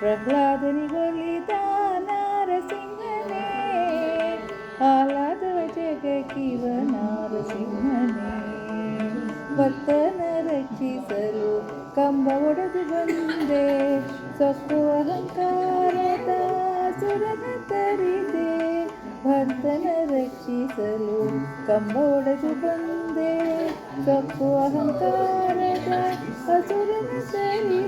ಪ್ರಹ್ಲಾದನಿಗೊಲಿದ ನಾರಸಿಂಹನೇ ಆಲಾದವ ಜಗಕ್ಕಿವ ನಾರಸಿಂಹನೇ ಭಕ್ತನ ರಕ್ಷಿಸಲು ಕಂಬ ಒಡೆದು ಬಂದೆ ಸೊಕ್ಕು ಅಹಂಕಾರದ ಸುರನ ತರಿದೆ ಭಕ್ತನ ರಕ್ಷಿಸಲು ಕಂಬ ಒಡೆದು ಬಂದೆ ಸೊಕ್ಕು ಅಹಂಕಾರದ ಅಸುರನ ತರಿದೆ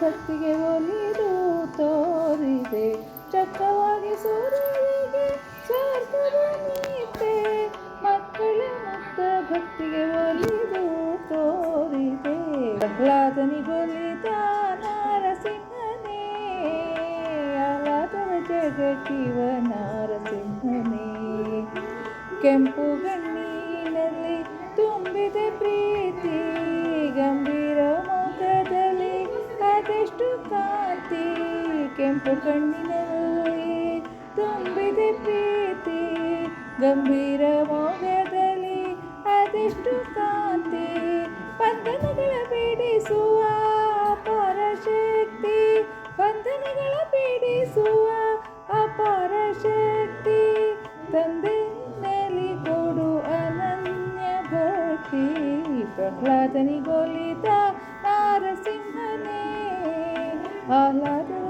ಭಕ್ತಿಗೆ ಒಲಿದು ತೋರಿದೆ. ಚಕ್ಕವಾಗಿ ಸೂರ್ಯರಿಗೆ ಸ್ವರ್ಗವನಿದ್ದೆ ಮಕ್ಕಳ ಮುಕ್ತ ಭಕ್ತಿಗೆ ಒಲಿದು ತೋರಿದೆ. ಪ್ರಹ್ಲಾದನಿಗೊಲಿದ ನಾರಸಿಂಹನೇ. ಆಲಾದವ ಜಗಕ್ಕಿವ ನಾರಸಿಂಹನೇ. ಕೆಂಪು ಗಣ್ಣಿನಲ್ಲಿ ಕೆಂಪು ಕಣ್ಣಿನಲ್ಲಿ. ತುಂಬಿದೆ ಪ್ರೀತಿ ಗಂಭೀರ ಮೋಗದಲ್ಲಿ ಅದೆಷ್ಟು ಕಾಂತಿ. ಬಂಧನಗಳ ಬಿಡಿಸುವ ಶಕ್ತಿ. ಬಂಧನಗಳ ಬಿಡಿಸುವ ಅಪಾರ ಶಕ್ತಿ. ತಂದೆಯಲ್ಲಿ ಕೊಡು ಅನನ್ಯ ಭಕ್ತಿ. ಪ್ರಹ್ಲಾದನಿಗೊಲಿತ ನಾರಸಿಂಹನೇ. ಆಹ್ಲಾದವ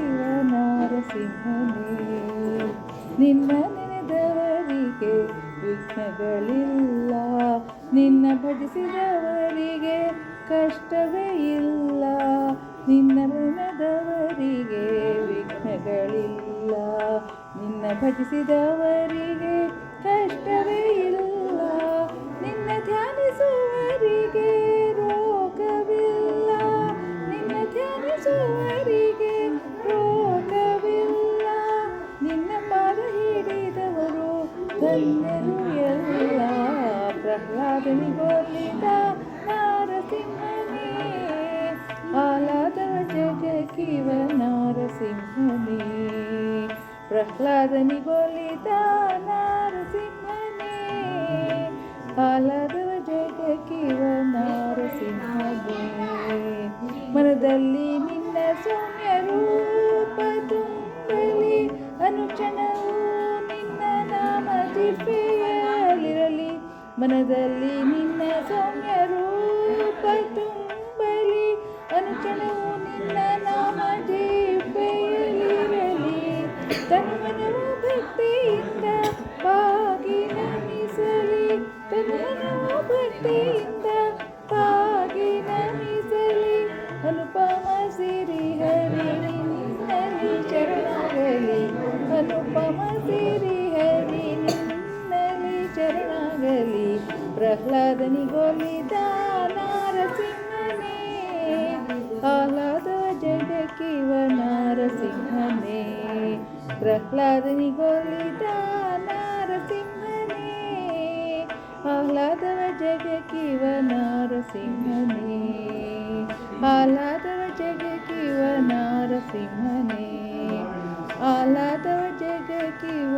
ಜಗಕ್ಕಿವ ನಾರಸಿಂಹನೇ, ನಿನ್ನ ನೆನೆದವರಿಗೆ ವಿಘ್ನಗಳಿಲ್ಲ. ನಿನ್ನ ಭಜಿಸಿದವರಿಗೆ ಕಷ್ಟವೇ ಇಲ್ಲ. ನಿನ್ನ ನೆನೆದವರಿಗೆ ವಿಘ್ನಗಳಿಲ್ಲ. ನಿನ್ನ ಭಜಿಸಿದವರಿಗೆ ಕಷ್ಟವೇ ಇಲ್ಲ. ನಿನ್ನ ಧ್ಯಾನಿಸುವವರಿಗೆ ರೋಗವಿಲ್ಲ. ನಿನ್ನ ಧ್ಯಾನಿಸುವವರಿಗೆ ಧನ್ಯರು ಎಲ್ಲ ಪ್ರಹ್ಲಾದನಿಗೊಲಿದ ನಾರಸಿಂಹನೇ ಆಲಾದವ ಜಗಕ್ಕಿವ ನಾರಸಿಂಹನೇ ಪ್ರಹ್ಲಾದನಿಗೊಲಿದ ನಾರಸಿಂಹನೇ ಆಲಾದವ ಜಗಕ್ಕಿವ ನಾರಸಿಂಹನೇ ಮನದಲ್ಲಿ ನಿನ್ನ ಸೌಮ್ಯ ನಾಮ ದಿವ್ಯೆಯಲ್ಲಿರಲಿ ಮನದಲ್ಲಿ ನಿನ್ನ ಸೌಮ್ಯ ప్రహ్లాదని గోలిద నారసింహనే ఆహ్లాద జగకివ నారసింహనే ప్రహ్లాదని గోలిద నారసింహనే ఆహ్లాదవ జగకివ నారసింహనే ఆహ్లాదవ జగకివ నారసింహనే ఆహ్లాదవ జగకివ